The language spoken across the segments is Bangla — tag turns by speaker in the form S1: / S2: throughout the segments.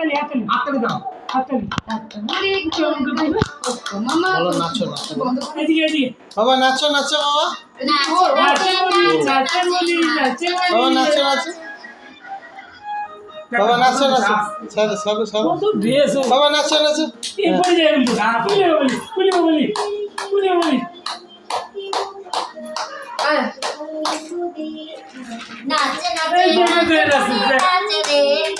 S1: হাততালি হাততালি
S2: হাততালি দাও
S1: হাততালি।
S3: মামা
S4: বলো নাচো নাচো
S1: এদিকে এদিকে।
S4: বাবা নাচো নাচো বাবা।
S1: নাচে বলি নাচে
S4: বাবা নাচো নাচো। বাবা নাচো নাচো।
S1: ড্রেস ও।
S4: বাবা নাচো নাচো।
S3: নাচে
S1: নাচে, নাচে,
S3: নাচে রে।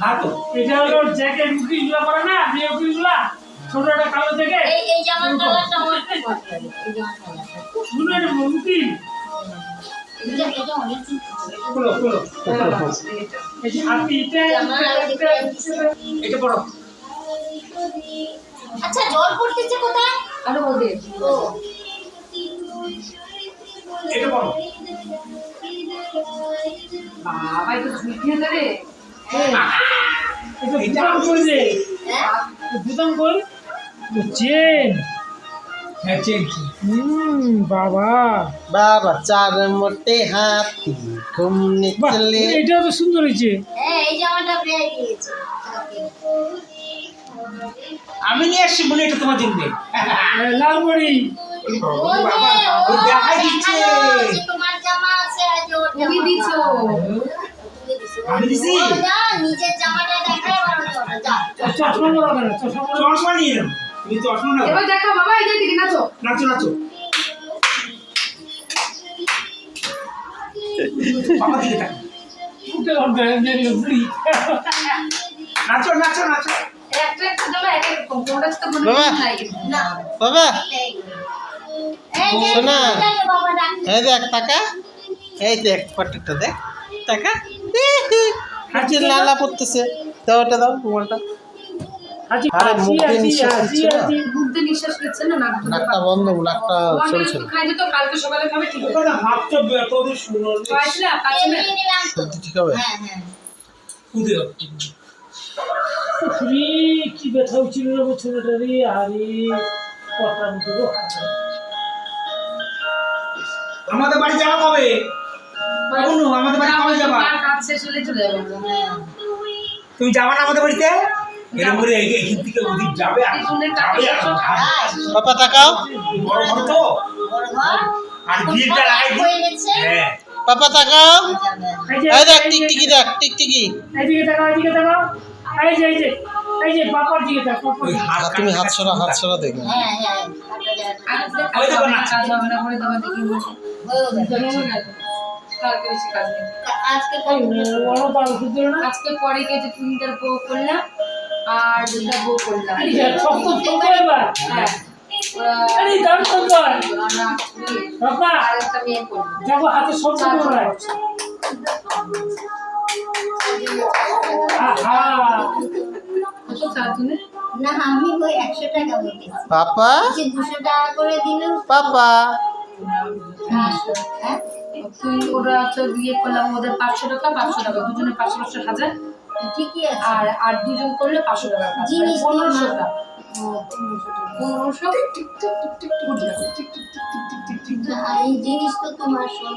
S3: হ্যাঁ
S2: এটা
S1: হলো জ্যাকেট মুখি গুলা করে না গুলা ছোট একটা কালো জ্যাকেট
S3: এই এই জামার কালারটা
S1: শুনো এটা
S3: এটা এটা
S1: হাতি এটা এটা
S2: এটা পড়ো
S3: আচ্ছা জল পড়তেছে কোথায়?
S5: আরও ওদের
S2: এটা পড়ো
S5: বাবা একটু ঝুঁকিয়ে দেবে।
S1: এটা বুতাম কই রে
S3: হ্যাঁ
S1: বুতাম কই চেন
S2: হ্যাঁ চেঞ্জ
S1: হুম বাবা
S4: বাবা চার মোটে হাতি ঘুমনে চলে।
S1: এটাও তো সুন্দর হয়েছে।
S3: হ্যাঁ এই জামাটা পেয়ে গিয়েছে।
S2: আমি নিয়ে আসছি বলে এটা তোমার জন্য।
S1: লাল বড়ি।
S2: বাবা দেখাই দিচ্ছে।
S3: তোমার জামা আছে আজ ওর
S5: দিছো
S2: আমি দিছি
S3: নিজের জামাটা ওটা ওটা,
S1: চশমা বড় কেন? চশমা
S2: চশমা নিয়ে নাও। তুমি চশমা নাও।
S5: এবার দেখো বাবা এই দিকে নাচো।
S2: নাচো নাচো। বাবা দিকে তাকাও। নাচো নাচো নাচো।
S5: একটা একটা জামা এক এক কোনটা তো
S4: বাবা।
S5: নাই
S3: না।
S4: বাবা।
S3: এই এই যে
S4: শোনা। এই দেখ টাকা এই দেখ ফটোটা দেখ। টাকা হাঁচির লালা পড়তেছে। দাও ওটা দাও আরে মুখ দিয়ে নিঃশ্বাস নিচ্ছে না।
S5: নিঃশ্বাস নিচ্ছে
S4: নাকটা বন্ধ নাকটা চলছে না।
S5: যেত কালকে সকালে খাবে ঠিক
S2: শুনো
S5: পাইছিলা
S3: নিলাম।
S4: সত্যি ঠিক হবে?
S3: হ্যাঁ হ্যাঁ।
S2: কুদে দাও
S1: রে কি ব্যথা হচ্ছিল রে আমার ছেলেটা রে আরে কটা মতো
S2: আমাদের বাড়ি যাওয়া কবে? অনু আমাদের বাড়ি কবে যাবা?
S5: কাজ শেষ হলে চলে যাব।
S3: হ্যাঁ
S2: তুমি যাবা না আমাদের বাড়িতে? এরকম করে এই- এখান থেকে ওদিক যাবে আর
S5: পিছনের
S2: যাবে আর
S5: কাছে
S2: যাবে।
S4: পাপা তাকাও।
S2: বড় ঘর তো। আর ভিড়টা লাগাই
S3: হয়ে
S2: হ্যাঁ।
S4: পাপা তাকাও।
S1: এই
S4: দেখ টিকটিকি দেখ টিকটিকি।
S1: এইদিকে তাকাও এইদিকে তাকাও। এই যে এই যে এই যে দিকে তাকাও
S4: তুমি হাত সরা হাত সরা দেখো।
S3: হ্যাঁ হ্যাঁ। কাটা যায় না।
S5: আজকে
S2: ওই দেখো
S5: না, কাজ হবে না করে তোমার দেখি
S3: হয়েও
S5: বেশি কাজ নেই
S3: আজকে
S5: আজকে পরে যে তিনটার বউ করলাম আর দুটা বউ করলাম। হ্যাঁ ওরা-
S1: আরে
S5: আর একটা মেয়ে করব।
S1: হাতে
S4: পাপা?
S3: দুশো টাকা করে দিলেও
S4: পাপা?
S3: হ্যাঁ।
S5: তুই ওরা তো বিয়ে করলাম ওদের পাঁচশো টাকা পাঁচশো টাকা দুজনে পাঁচশো পাঁচশো হাজার
S3: ঠিকই আছে
S5: আর আর দুজন করলে পাঁচশো টাকা
S3: জিনিস
S5: মানে পনেরোশো টাকা পনেরোশো
S3: এই জিনিস তো তোমার সব